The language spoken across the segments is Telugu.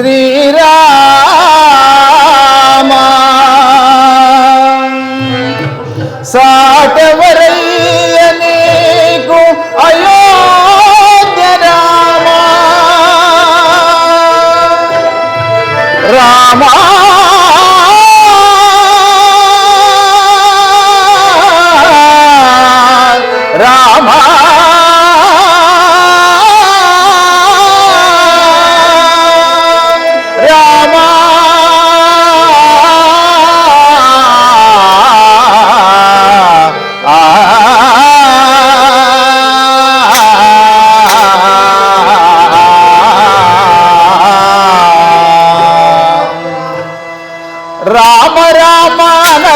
శ్రీరామ. సాటవరయ్య నీకు అయోధ్య రామ. రామా.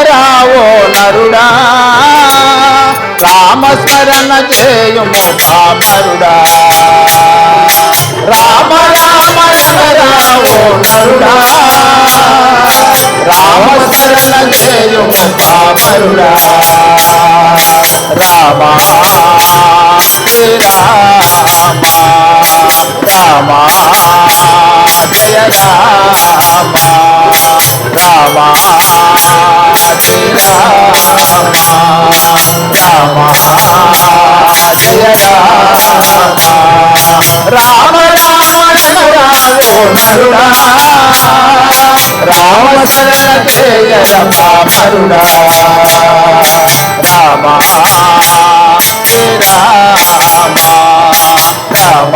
రావో నరుడా. రామస్మరణ చేయుము పామరుడా రామ రామ రావో నరుడా. రామస్మరణ చేయుము పామరుడా రామ శ్రీరామ రామ. రామ జయ రామ రామ రామ రామ శరణ జయ రామరుడా రామ రామ రామ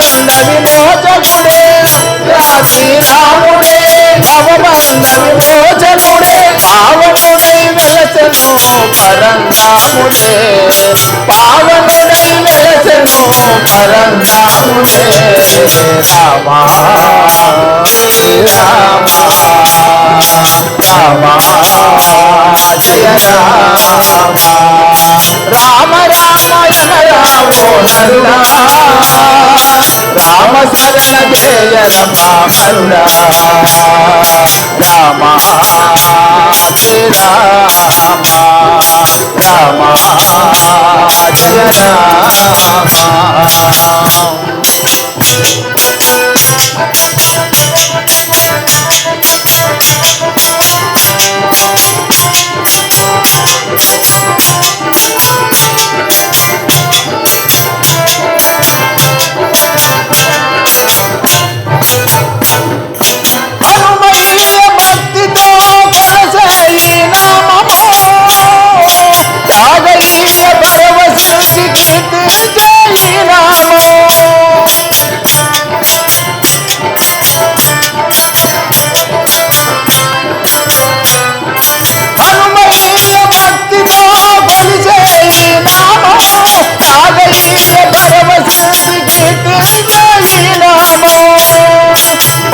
భవబంధ విమోచకుడే శ్రీరాముడే రాముడే భవబంధ విమోచకుడే పావనుడై వెలసను పరంధాముడే. పావనుడై వెలసను పరంధాముడే. రామ శ్రీరామ రామ రామ రామ. నరుడా రామ శరణ జయ రమామరుడా రామ శ్రీరామ రామ జయ రామ.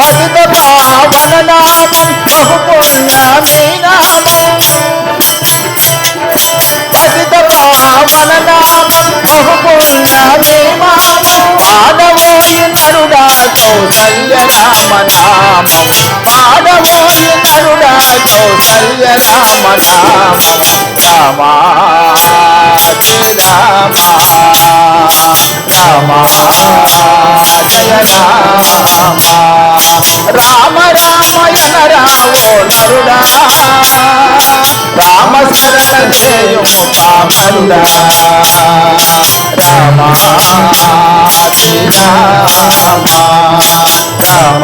పతిత పావన నామం బహు పుణ్యమీ నామం పావన నామం బహు పుణ్యమీ నామం నరుడా కౌసల్య రామ నామం పాడవోయి నరుడా కౌసల్య రామ నామం రామ. శ్రీరామ రామ జయ రామ. రామ రామయన రావో నరుడా. రామ శరణ జయము పామరుడా రామ శ్రీరామ రామ రామ.